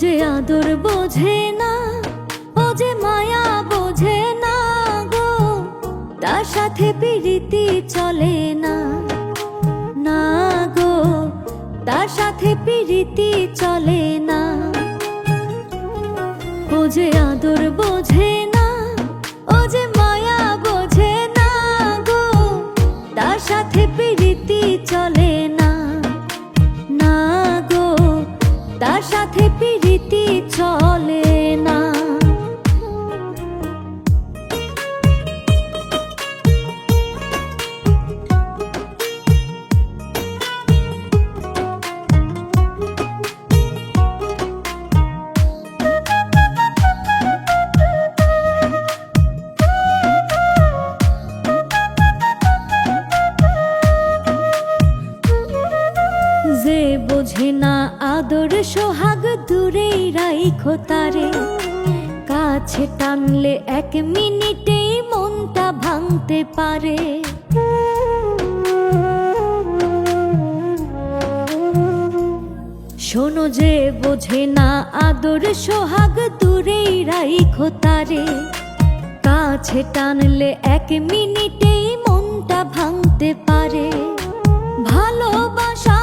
যে আদর বোঝে না ও যে মায়া বোঝে না গো। তার সাথে প্রীতি চলে না না গো। তার সাথে প্রীতি চলে না। ও যে আদর বোঝে না ও যে মায়া বোঝে না গো। তার সাথে প্রীতি চলে না না গো। তার সাথে প্রীতি বোঝে না আদর সোহাগ দূরেই রাইখো তারে। কাছে টানলে এক মিনিটেই মনটা ভাঙতে পারে। শোনো যে বোঝে না আদর সোহাগ দূরেই রাইখো তারে। কাছে টানলে এক মিনিটেই মনটা ভাঙতে পারে। ভালোবাসা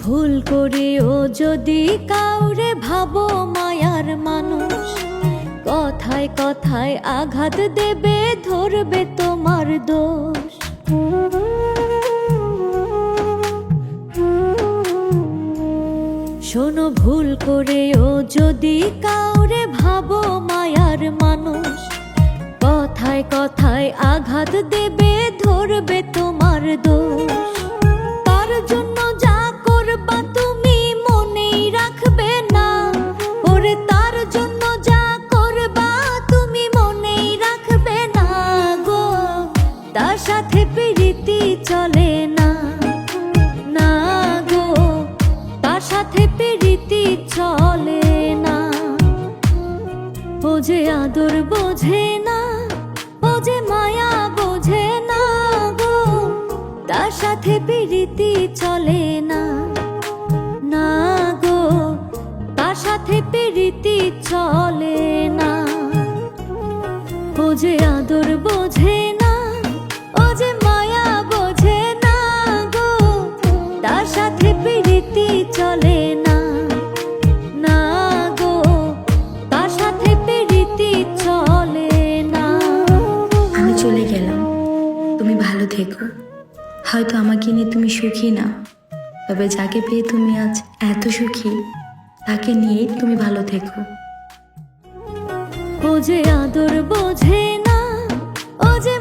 ভুল করেও যদি কাউরে ভাবো মায়ার মানুষ। কথায় কথায় আঘাত দেবে, ধরবে তোমার দোষ। শোনো, ভুল করেও যদি কাউরে ভাবো মায়ার মানুষ। কথায় কথায় আঘাত দেবে, ধরবে তোমার দোষ। প্রীতি চলে না না গো। তার সাথে চলে না। বোঝে না মায়া বোঝে না গো। তার সাথে প্রীতি চলে না না গো। সাথে চলে না। আদর বোঝে থেকো হয়তো আমাকে নিয়ে তুমি সুখী না। তবে যাকে পেয়ে তুমি আজ এত সুখী, তাকে নিয়ে তুমি ভালো থেকো। ও যে আদর বোঝে না, ও যে